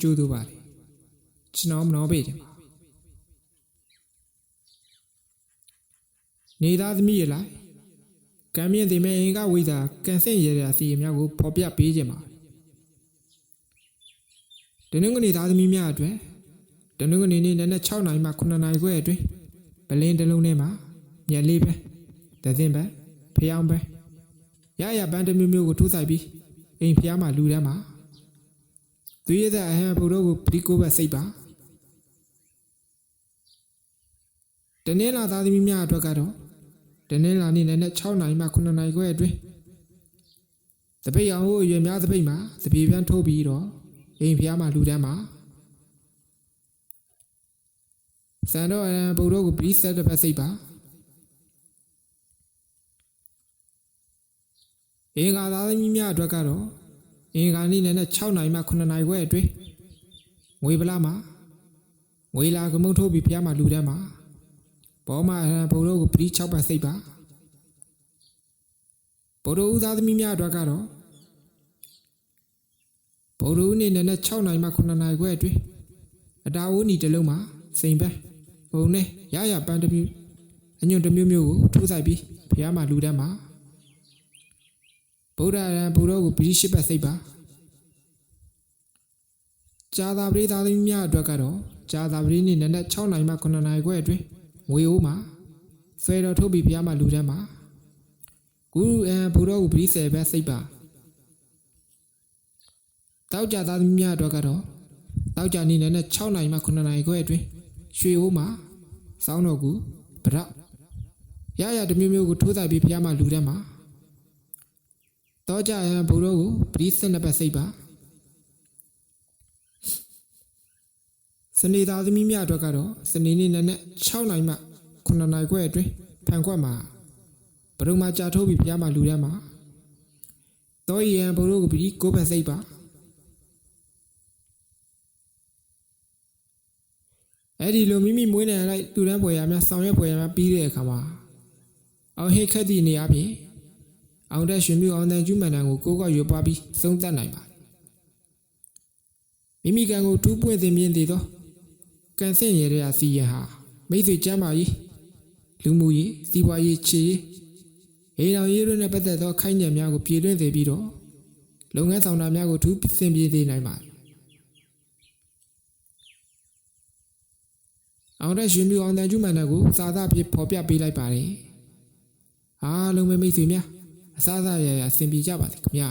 ကျိုးတို့ပါလေကျွန်တော်မနှောပေးတယ်ပါနေသားသမီးရလားကံမြင့်တင်မဲ့အင်္ဂဝိသာကန်ဆင့်ရတဲ့အစီအမြောက်ကိုဖော်ပြပေးခြင်းပါတနင်္ဂနွေသားသမီးများအတွက်တနင်္ဂနွေနေ့နနက်6နာရီမှ9နာရီခွဲအတွင်းပလင်းတစ်လုံးထဲမှာမြက်လေးပဲသသင်းပဲဖျောင်းပဲရရပန်းတစ်မျိုးမျိုးကိုထိုးဆိုင်ပြီး အိမ်ဖျားမှလူတန်းမှာသူရတဲ့အဟံဘုရောကိုပရိကိုဘတ်စိတ်ပါတနင်္လာသားသမီးများအတွက်ကတော့တနင်္လာနေ့နနက်6နာရီမှ9နာရီခွဲအတွင်းတပိတ်အောင်ဟိုအရွယ်များတပိတ်မှာတပြေပြန်ထိုးပြီးတော့အိမ်ဖျားမှလူတန်းမှာစံတော့အဟံဘုရောကိုပရိဆက်တဲ့ဘတ်စိတ်ပါ အင်္ဂါသားသမီးများအတွက်ကတော့အင်္ဂါနေ့နဲ့6နိုင်မှ9နိုင်ခွဲအတွင်းငွေပလာမှာငွေလာကမုံထိုးပြီးဖျားမှာလူတန်းမှာဘောမအဟံဘုံတို့ကိုပရိ6ပတ်စိတ်ပါဘုံတို့ဦးသားသမီးများအတွက်ကတော့ဘုံတို့နေ့နဲ့6နိုင်မှ9နိုင်ခွဲအတွင်းအတာဝိုးနီတစ်လုံးမှာစိန်ပဲဘုံနဲ့ရရပန်းတစ်မျိုးအညွန့်တစ်မျိုးမျိုးကိုထိုးဆိုင်ပြီးဖျားမှာလူတန်းမှာ ဗုဒ္ဓရံဘုရောကိုပရိရှိပတ်စိတ်ပါဇာတာပရိသသမီးများအတွက်ကတော့ဇာတာပရိနေ့နနက်6နိုင်မှ9နိုင်ခွဲအတွင်းငွေအိုးမှာဆွဲတော်ထုတ်ပြီးဘုရားမှာလူတန်းမှာဂုရုအံဘုရောကိုပရိစေဘတ်စိတ်ပါတောက်ကြသားသမီးများအတွက်ကတော့တောက်ကြနေ့နနက်6နိုင်မှ9နိုင်ခွဲအတွင်းရွှေအိုးမှာစောင်းတော်ကူဗရရရတစ်မျိုးမျိုးကိုထိုးဆိုင်ပြီးဘုရားမှာလူတန်းမှာ တော့ကြရန်ဘုရောကိုပရိသတ်နှစ်ပတ်စိတ်ပါစနေသားသမီးများအတွက်ကတော့စနေနေ့နနက်6နိုင်မှ9နိုင်ခွဲအတွင်းဖန်ခွက်မှာဘရုံမှာကြာထိုးပြီးပြားမှာလူတန်းမှာတော့ရန်ဘုရောကိုပရိကိုပတ်စိတ်ပါအဲ့ဒီလိုမိမိမွေးနေလိုက်လူတန်းပွဲရများဆောင်ရွက်ပွဲရများပြီးတဲ့အခါမှာအောင်ဟိတ်ခက်သည့်နေရာပြင် အောင်တဲ့ရှင်မျိုးအောင်တဲ့ကျူးမန်တန်ကိုကိုယ်ကရွပွားပြီးသုံးသပ်နိုင်ပါတယ်မိမိကံကိုတူးပွင့်သိမြင်သေးသောကံဆင့်ရတဲ့အစီရင်ဟာမိတ်ဆွေကျမ်းမာရေးလူမှုရေးစီးပွားရေးခြေရေးအိမ်တော်ရေးတို့နဲ့ပတ်သက်သောခိုင်းညံများကိုပြည်တွင်းစေပြီးတော့လုပ်ငန်းဆောင်တာများကိုထူးဆင်ပြေစေနိုင်ပါတယ်အောင်တဲ့ရှင်မျိုးအောင်တဲ့ကျူးမန်တန်ကိုစာသားဖြစ်ဖော်ပြပေးလိုက်ပါတယ်အားလုံးပဲမိတ်ဆွေများ အစားအစာရရအဆင်ပြေကြပါစေခင်ဗျာ